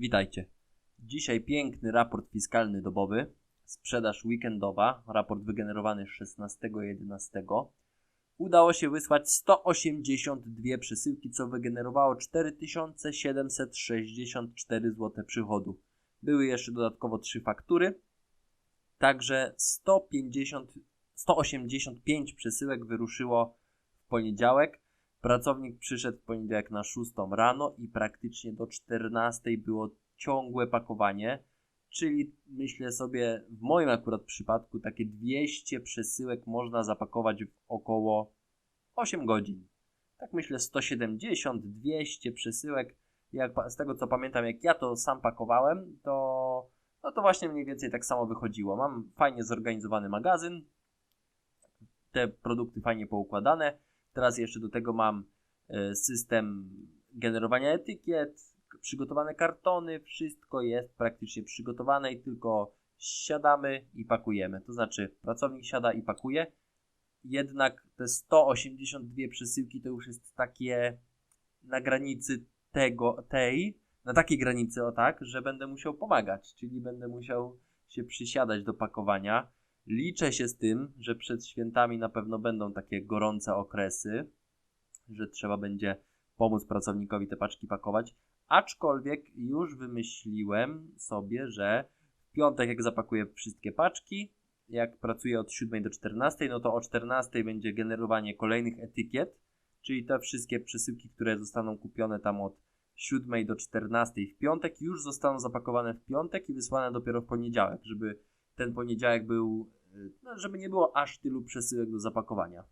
Witajcie. Dzisiaj piękny raport fiskalny dobowy, sprzedaż weekendowa, raport wygenerowany 16.11. Udało się wysłać 182 przesyłki, co wygenerowało 4764 zł przychodu. Były jeszcze dodatkowo trzy faktury, także 150, 185 przesyłek wyruszyło w poniedziałek. Pracownik przyszedł w poniedziałek na 6 rano i praktycznie do 14 było ciągłe pakowanie, czyli myślę sobie, w moim akurat przypadku, takie 200 przesyłek można zapakować w około 8 godzin. Tak myślę, 170, 200 przesyłek. Jak, z tego co pamiętam, jak ja to sam pakowałem, to, no to właśnie mniej więcej tak samo wychodziło. Mam fajnie zorganizowany magazyn, te produkty fajnie poukładane. Teraz jeszcze do tego mam e, system generowania etykiet, przygotowane kartony, wszystko jest praktycznie przygotowane i tylko siadamy i pakujemy. To znaczy, pracownik siada i pakuje. Jednak te 182 przesyłki to już jest takie na granicy tego, tej, na takiej granicy, o tak, że będę musiał pomagać, czyli będę musiał się przysiadać do pakowania. Liczę się z tym, że przed świętami na pewno będą takie gorące okresy, że trzeba będzie pomóc pracownikowi te paczki pakować, Aczkolwiek już wymyśliłem sobie, że w piątek jak zapakuję wszystkie paczki, jak pracuję od 7 do 14, no to o 14 będzie generowanie kolejnych etykiet, czyli te wszystkie przesyłki, które zostaną kupione tam od 7 do 14 w piątek, już zostaną zapakowane w piątek i wysłane dopiero w poniedziałek, żeby ten poniedziałek był, no, żeby nie było aż tylu przesyłek do zapakowania.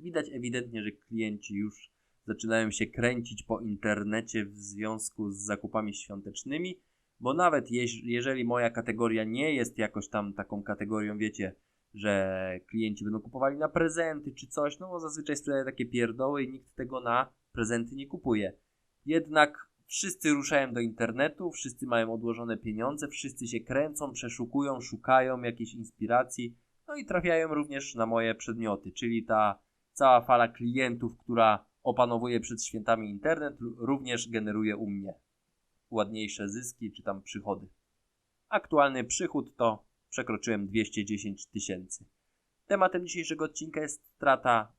Widać ewidentnie, że klienci już zaczynają się kręcić po internecie w związku z zakupami świątecznymi, bo nawet jeżeli moja kategoria nie jest jakoś tam taką kategorią, wiecie, że klienci będą kupowali na prezenty czy coś, no bo zazwyczaj sprzedaję takie pierdoły i nikt tego na prezenty nie kupuje. Jednak wszyscy ruszają do internetu, wszyscy mają odłożone pieniądze, wszyscy się kręcą, przeszukują, szukają jakiejś inspiracji, no i trafiają również na moje przedmioty, czyli ta cała fala klientów, która opanowuje przed świętami internet, również generuje u mnie ładniejsze zyski czy tam przychody. Aktualny przychód to przekroczyłem 210 tysięcy. Tematem dzisiejszego odcinka jest strata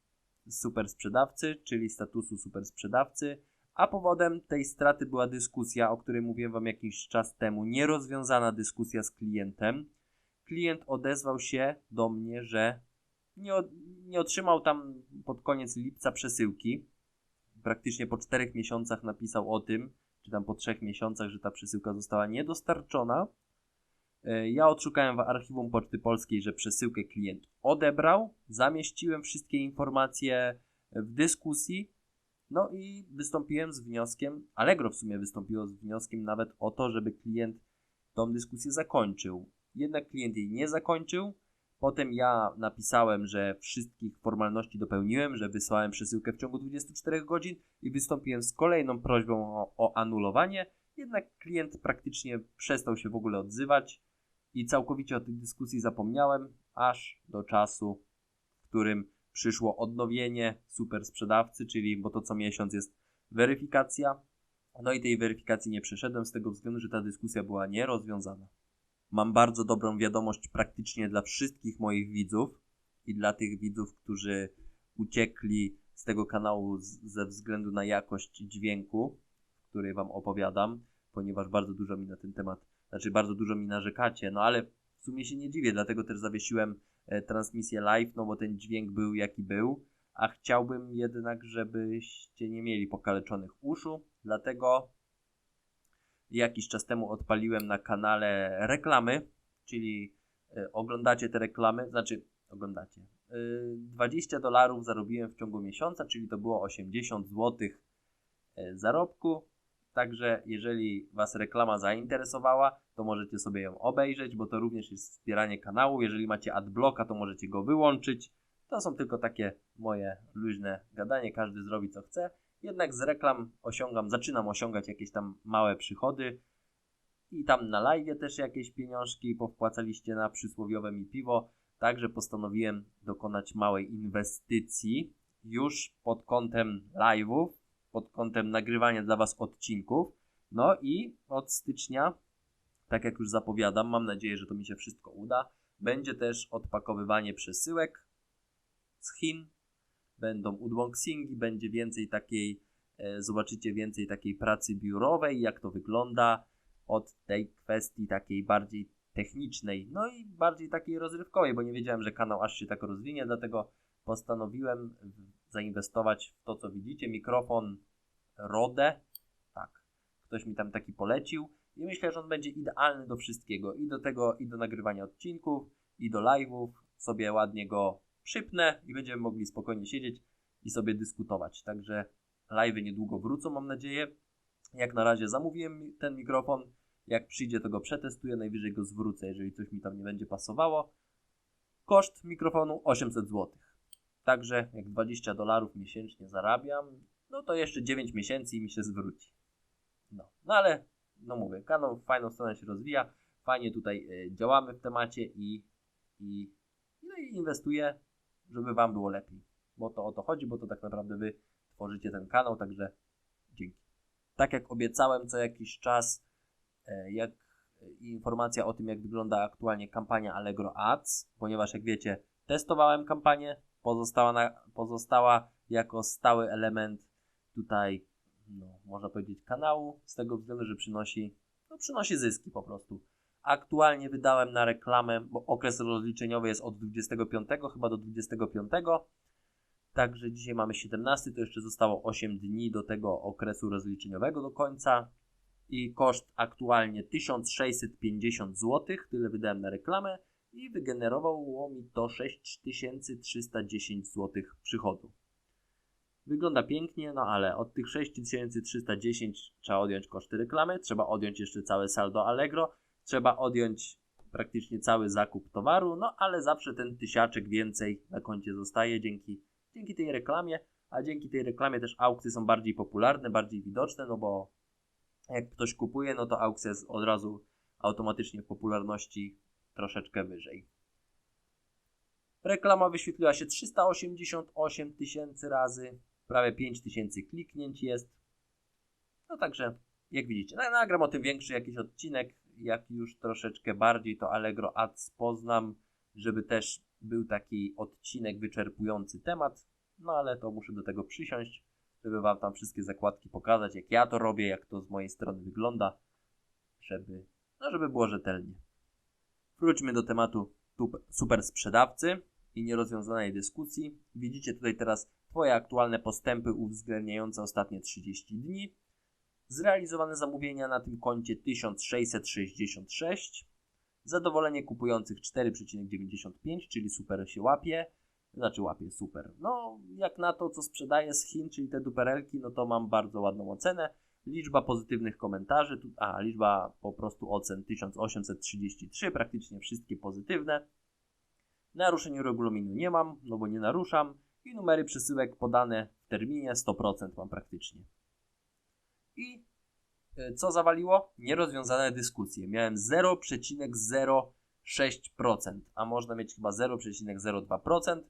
super sprzedawcy, czyli statusu super sprzedawcy, a powodem tej straty była dyskusja, o której mówiłem Wam jakiś czas temu, nierozwiązana dyskusja z klientem. Klient odezwał się do mnie, że nie, nie otrzymał tam pod koniec lipca przesyłki. Praktycznie po czterech miesiącach napisał o tym, czy tam po trzech miesiącach, że ta przesyłka została niedostarczona. E, ja odszukałem w archiwum Poczty Polskiej, że przesyłkę klient odebrał, zamieściłem wszystkie informacje w dyskusji, no i wystąpiłem z wnioskiem, Allegro w sumie wystąpiło z wnioskiem nawet o to, żeby klient tą dyskusję zakończył. Jednak klient jej nie zakończył, Potem ja napisałem, że wszystkich formalności dopełniłem, że wysłałem przesyłkę w ciągu 24 godzin i wystąpiłem z kolejną prośbą o, o anulowanie. Jednak klient praktycznie przestał się w ogóle odzywać i całkowicie o tej dyskusji zapomniałem, aż do czasu, w którym przyszło odnowienie super sprzedawcy, czyli bo to co miesiąc jest weryfikacja. No i tej weryfikacji nie przeszedłem z tego względu, że ta dyskusja była nierozwiązana. Mam bardzo dobrą wiadomość praktycznie dla wszystkich moich widzów i dla tych widzów, którzy uciekli z tego kanału z, ze względu na jakość dźwięku, który Wam opowiadam, ponieważ bardzo dużo mi na ten temat, znaczy bardzo dużo mi narzekacie, no ale w sumie się nie dziwię, dlatego też zawiesiłem transmisję live, no bo ten dźwięk był jaki był, a chciałbym jednak, żebyście nie mieli pokaleczonych uszu, dlatego jakiś czas temu odpaliłem na kanale reklamy, czyli y, oglądacie te reklamy, znaczy oglądacie. Y, 20 dolarów zarobiłem w ciągu miesiąca, czyli to było 80 zł zarobku. Także jeżeli Was reklama zainteresowała, to możecie sobie ją obejrzeć, bo to również jest wspieranie kanału. Jeżeli macie adblocka, to możecie go wyłączyć. To są tylko takie moje luźne gadanie, każdy zrobi co chce. Jednak z reklam osiągam, zaczynam osiągać jakieś tam małe przychody. I tam na live też jakieś pieniążki powpłacaliście na przysłowiowe mi piwo. Także postanowiłem dokonać małej inwestycji już pod kątem live'ów, pod kątem nagrywania dla Was odcinków. No i od stycznia, tak jak już zapowiadam, mam nadzieję, że to mi się wszystko uda, będzie też odpakowywanie przesyłek z Chin, będą unboxingi, będzie więcej takiej, e, zobaczycie więcej takiej pracy biurowej, jak to wygląda od tej kwestii takiej bardziej technicznej, no i bardziej takiej rozrywkowej, bo nie wiedziałem, że kanał aż się tak rozwinie, dlatego postanowiłem zainwestować w to, co widzicie. Mikrofon Rode, tak, ktoś mi tam taki polecił i myślę, że on będzie idealny do wszystkiego i do tego, i do nagrywania odcinków, i do live'ów. Sobie ładnie go przypnę i będziemy mogli spokojnie siedzieć i sobie dyskutować. Także live'y niedługo wrócą, mam nadzieję. Jak na razie zamówiłem ten mikrofon. Jak przyjdzie, to go przetestuję, najwyżej go zwrócę, jeżeli coś mi tam nie będzie pasowało. Koszt mikrofonu 800 zł. Także jak 20 dolarów miesięcznie zarabiam, no to jeszcze 9 miesięcy mi się zwróci. No, no ale, no mówię, kanał w fajną stronę się rozwija, fajnie tutaj y, działamy w temacie i, i, no i inwestuję, żeby Wam było lepiej. Bo to o to chodzi, bo to tak naprawdę Wy tworzycie ten kanał, także dzięki. Tak jak obiecałem co jakiś czas, y, jak informacja o tym, jak wygląda aktualnie kampania Allegro Ads, ponieważ jak wiecie, testowałem kampanię, pozostała, na, pozostała jako stały element tutaj, no, można powiedzieć, kanału, z tego względu, że przynosi, no, przynosi zyski po prostu. Aktualnie wydałem na reklamę, bo okres rozliczeniowy jest od 25 chyba do 25. Także dzisiaj mamy 17, to jeszcze zostało 8 dni do tego okresu rozliczeniowego do końca. I koszt aktualnie 1650 zł, tyle wydałem na reklamę i wygenerowało mi to 6310 zł przychodu. Wygląda pięknie, no ale od tych 6310 trzeba odjąć koszty reklamy, trzeba odjąć jeszcze całe saldo Allegro, trzeba odjąć praktycznie cały zakup towaru, no ale zawsze ten tysiaczek więcej na koncie zostaje dzięki, dzięki tej reklamie, a dzięki tej reklamie też aukcje są bardziej popularne, bardziej widoczne, no bo jak ktoś kupuje, no to aukcja jest od razu automatycznie w popularności troszeczkę wyżej. Reklama wyświetliła się 388 tysięcy razy, prawie 5 tysięcy kliknięć jest. No także, jak widzicie, nagram o tym większy jakiś odcinek, jak już troszeczkę bardziej to Allegro Ads poznam, żeby też był taki odcinek wyczerpujący temat, no ale to muszę do tego przysiąść, żeby Wam tam wszystkie zakładki pokazać, jak ja to robię, jak to z mojej strony wygląda, żeby, no żeby było rzetelnie. Wróćmy do tematu super sprzedawcy i nierozwiązanej dyskusji. Widzicie tutaj teraz Twoje aktualne postępy uwzględniające ostatnie 30 dni. Zrealizowane zamówienia na tym koncie 1666. Zadowolenie kupujących 4,95, czyli super się łapie. Znaczy łapie super. No, jak na to, co sprzedaję z Chin, czyli te duperelki, no to mam bardzo ładną ocenę. Liczba pozytywnych komentarzy, a liczba po prostu ocen 1833, praktycznie wszystkie pozytywne. Naruszeniu regulaminu nie mam, no bo nie naruszam. I numery przesyłek podane w terminie 100% mam praktycznie. I e, co zawaliło? Nierozwiązane dyskusje. Miałem 0,06%, a można mieć chyba 0,02%.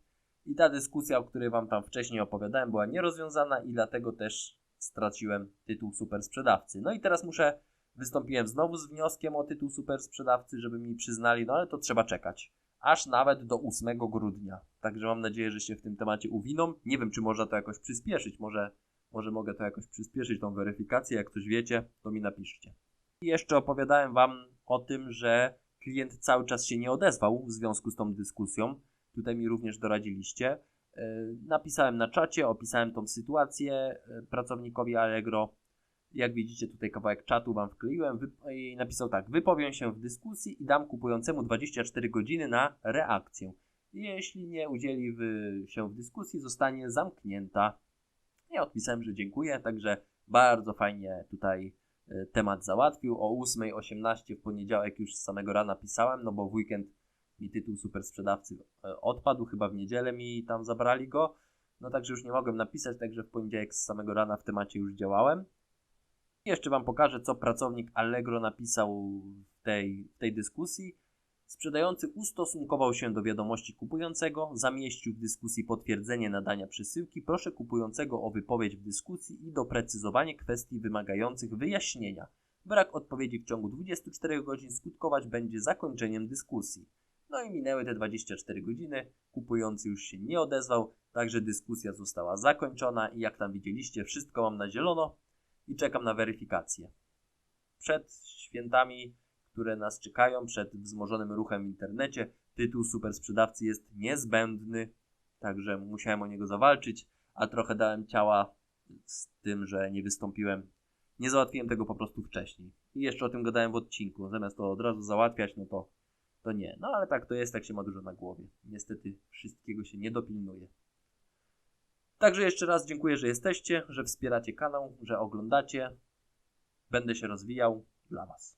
I ta dyskusja, o której Wam tam wcześniej opowiadałem, była nierozwiązana i dlatego też straciłem tytuł super sprzedawcy. No i teraz muszę, wystąpiłem znowu z wnioskiem o tytuł super sprzedawcy, żeby mi przyznali, no ale to trzeba czekać. Aż nawet do 8 grudnia. Także mam nadzieję, że się w tym temacie uwiną. Nie wiem, czy można to jakoś przyspieszyć. Może, może mogę to jakoś przyspieszyć, tą weryfikację. Jak coś wiecie, to mi napiszcie. I jeszcze opowiadałem Wam o tym, że klient cały czas się nie odezwał w związku z tą dyskusją. Tutaj mi również doradziliście. E, napisałem na czacie, opisałem tą sytuację e, pracownikowi Allegro. Jak widzicie, tutaj kawałek czatu Wam wkleiłem i napisał tak: Wypowiem się w dyskusji i dam kupującemu 24 godziny na reakcję. Jeśli nie udzieli się w dyskusji, zostanie zamknięta. Ja odpisałem, że dziękuję, także bardzo fajnie tutaj e, temat załatwił. O 8.18 w poniedziałek już z samego rana pisałem, no bo w weekend mi tytuł super sprzedawcy e, odpadł, chyba w niedzielę mi tam zabrali go. No także już nie mogłem napisać, także w poniedziałek z samego rana w temacie już działałem. Jeszcze Wam pokażę, co pracownik Allegro napisał w tej, w tej dyskusji. Sprzedający ustosunkował się do wiadomości kupującego, zamieścił w dyskusji potwierdzenie nadania przesyłki, proszę kupującego o wypowiedź w dyskusji i doprecyzowanie kwestii wymagających wyjaśnienia. Brak odpowiedzi w ciągu 24 godzin skutkować będzie zakończeniem dyskusji. No i minęły te 24 godziny, kupujący już się nie odezwał, także dyskusja została zakończona i jak tam widzieliście, wszystko mam na zielono i czekam na weryfikację. Przed świętami, które nas czekają, przed wzmożonym ruchem w internecie, tytuł super sprzedawcy jest niezbędny, także musiałem o niego zawalczyć, a trochę dałem ciała z tym, że nie wystąpiłem. Nie załatwiłem tego po prostu wcześniej. I jeszcze o tym gadałem w odcinku. Zamiast to od razu załatwiać, no to, to nie. No ale tak to jest, jak się ma dużo na głowie. Niestety wszystkiego się nie dopilnuje. Także jeszcze raz dziękuję, że jesteście, że wspieracie kanał, że oglądacie. Będę się rozwijał dla Was.